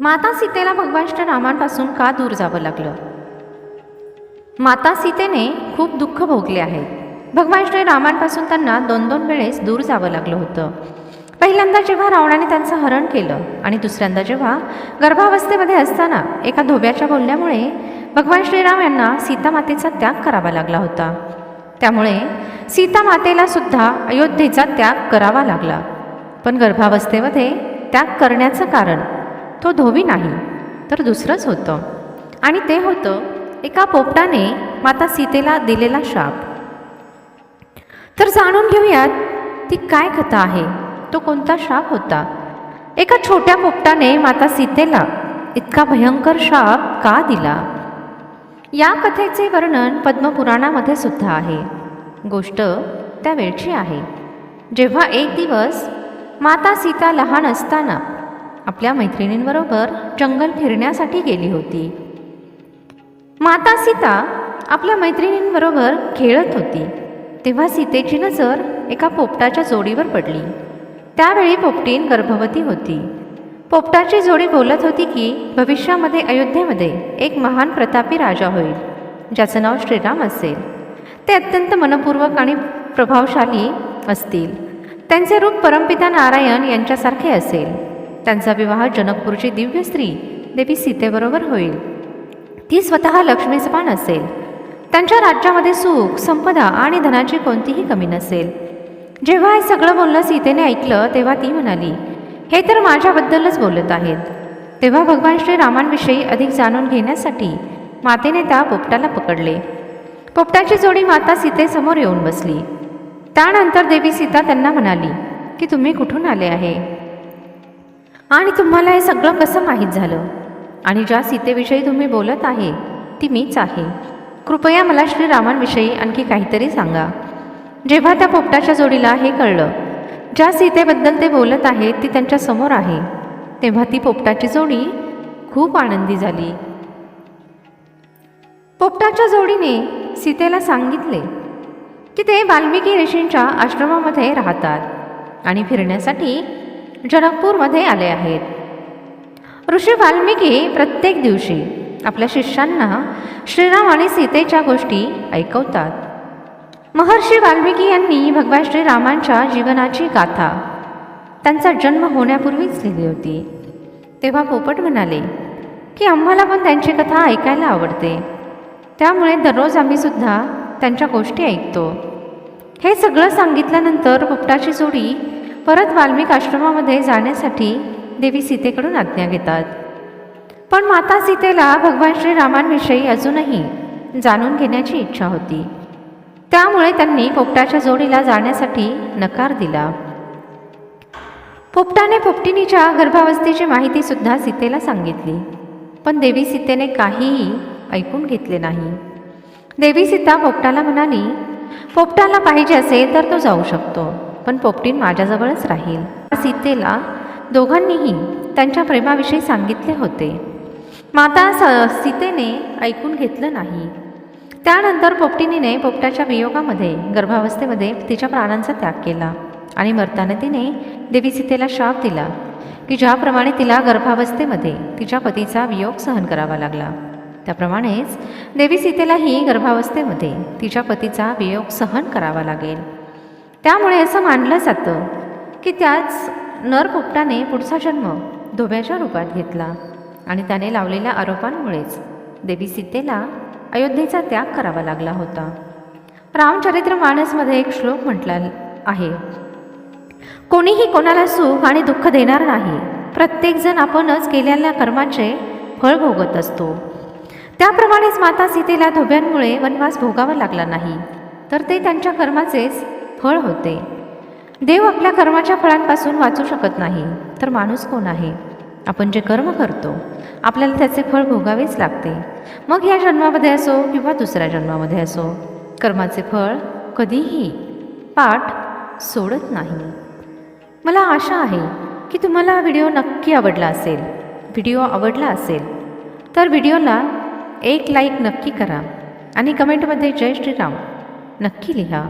माता सीतेला भगवान श्रीरामांपासून का दूर जावं लागलं? माता सीतेने खूप दुःख भोगले आहे. भगवान श्रीरामांपासून त्यांना दोन दोन वेळेस दूर जावं लागलं होतं. पहिल्यांदा जेव्हा रावणाने त्यांचं हरण केलं आणि दुसऱ्यांदा जेव्हा गर्भावस्थेमध्ये असताना एका धोब्याच्या बोलण्यामुळे भगवान श्रीराम यांना सीतामातेचा त्याग करावा लागला होता. त्यामुळे सीतामातेला सुद्धा अयोध्येचा त्याग करावा लागला. पण गर्भावस्थेमध्ये त्याग करण्याचं कारण तो धोबी नाही तर दुसरंच होतं. आणि ते होतं एका पोपटाने माता सीतेला दिलेला शाप. तर जाणून घेऊयात ती काय कथा आहे? तो कोणता शाप होता? एका छोट्या पोपटाने माता सीतेला इतका भयंकर शाप का दिला? या कथेचे वर्णन पद्मपुराणामध्ये सुद्धा आहे. गोष्ट त्या वेळची आहे. जेव्हा एक दिवस माता सीता लहान असताना आपल्या मैत्रिणींबरोबर जंगल फिरण्यासाठी गेली होती. माता सीता आपल्या मैत्रिणींबरोबर खेळत होती. तेव्हा सीतेची नजर एका पोपटाच्या जोडीवर पडली. त्यावेळी पोपटीन गर्भवती होती. पोपटाची जोडी बोलत होती की भविष्यामध्ये अयोध्येमध्ये एक महान प्रतापी राजा होईल ज्याचं नाव श्रीराम असेल. ते अत्यंत मनपूर्वक आणि प्रभावशाली असतील. त्यांचे रूप परमपिता नारायण यांच्यासारखे असेल. त्यांचा विवाह जनकपूरची दिव्य स्त्री देवी सीतेबरोबर होईल. ती स्वतः लक्ष्मीसमान असेल. त्यांच्या राज्यामध्ये सुख संपदा आणि धनाची कोणतीही कमी नसेल. जेव्हा हे सगळं बोलणं सीतेने ऐकलं तेव्हा ती म्हणाली हे तर माझ्याबद्दलच बोलत आहेत. तेव्हा भगवान श्रीरामांविषयी अधिक जाणून घेण्यासाठी मातेने त्या पोपटाला पकडले. पोपटाची जोडी माता सीतेसमोर येऊन बसली. त्यानंतर देवी सीता त्यांना म्हणाली की तुम्ही कुठून आले आहे? आणि तुम्हाला हे सगळं कसं माहीत झालं? आणि ज्या सीतेविषयी तुम्ही बोलत आहे ती मीच आहे. कृपया मला श्रीरामांविषयी आणखी काहीतरी सांगा. जेव्हा त्या पोपटाच्या जोडीला हे कळलं ज्या सीतेबद्दल ते बोलत आहेत ती त्यांच्यासमोर आहे. तेव्हा ती पोपटाची जोडी खूप आनंदी झाली. पोपटाच्या जोडीने सीतेला सांगितले की ते वाल्मिकी ऋषींच्या आश्रमामध्ये राहतात आणि फिरण्यासाठी जनकपूरमध्ये आले आहेत. ऋषी वाल्मिकी प्रत्येक दिवशी आपल्या शिष्यांना श्रीराम आणि सीतेच्या गोष्टी ऐकवतात. महर्षी वाल्मिकी यांनी भगवान श्रीरामांच्या जीवनाची गाथा त्यांचा जन्म होण्यापूर्वीच लिहिली होती. तेव्हा पोपट म्हणाले की आम्हाला पण त्यांची कथा ऐकायला आवडते. त्यामुळे दररोज आम्ही सुद्धा त्यांच्या गोष्टी ऐकतो. हे सगळं सांगितल्यानंतर पोपटाची जोडी परत वाल्मिक आश्रमामध्ये जाण्यासाठी देवी सीतेकडून आज्ञा घेतात. पण माता सीतेला भगवान श्रीरामांविषयी अजूनही जाणून घेण्याची इच्छा होती. त्यामुळे त्यांनी पोपटाच्या जोडीला जाण्यासाठी नकार दिला. पोपटाने पोपटिनीच्या गर्भावस्थेची माहिती सुद्धा सीतेला सांगितली. पण देवी सीतेने काहीही ऐकून घेतले नाही. देवी सीता पोपटाला म्हणाली पोपटाला पाहिजे असेल तर तो जाऊ शकतो. पण पोपटीन माझ्याजवळच राहील. सीतेला दोघांनीही त्यांच्या प्रेमाविषयी सांगितले होते. माता स सीतेने ऐकून घेतलं नाही. त्यानंतर पोपटिनीने पोपटाच्या वियोगामध्ये गर्भावस्थेमध्ये तिच्या प्राणांचा त्याग केला आणि मरताना तिने देवी सीतेला शाप दिला की ज्याप्रमाणे तिला गर्भावस्थेमध्ये तिच्या पतीचा वियोग सहन करावा लागला. त्याप्रमाणेच देवी सीतेलाही गर्भावस्थेमध्ये तिच्या पतीचा वियोग सहन करावा लागेल. त्यामुळे असं मानलं जातं की त्याच नरपोपटाने पुढचा जन्म धोब्याच्या रूपात घेतला आणि त्याने लावलेल्या आरोपांमुळेच देवी सीतेला अयोध्येचा त्याग करावा लागला होता. रामचरित्र मानसमध्ये एक श्लोक म्हटला आहे कोणीही कोणाला सुख आणि दुःख देणार नाही. प्रत्येकजण आपणच केलेल्या कर्माचे फळ भोगत असतो. त्याप्रमाणेच माता सीतेला धोब्यांमुळे वनवास भोगावा लागला नाही. तर ते त्यांच्या कर्माचेच फळ होते. देव आपल्या कर्माच्या फळांपासून वाचू शकत नाही तर माणूस कोण आहे? आपण जे कर्म करतो आपल्याला त्याचे फळ भोगावेच लागते. मग या जन्मामध्ये असो किंवा दुसऱ्या जन्मामध्ये असो कर्माचे फळ कधीही पाठ सोडत नाही. मला आशा आहे की तुम्हाला व्हिडिओ नक्की आवडला असेल. व्हिडिओ आवडला असेल तर व्हिडिओला एक लाईक नक्की करा आणि कमेंटमध्ये जय श्रीराम नक्की लिहा.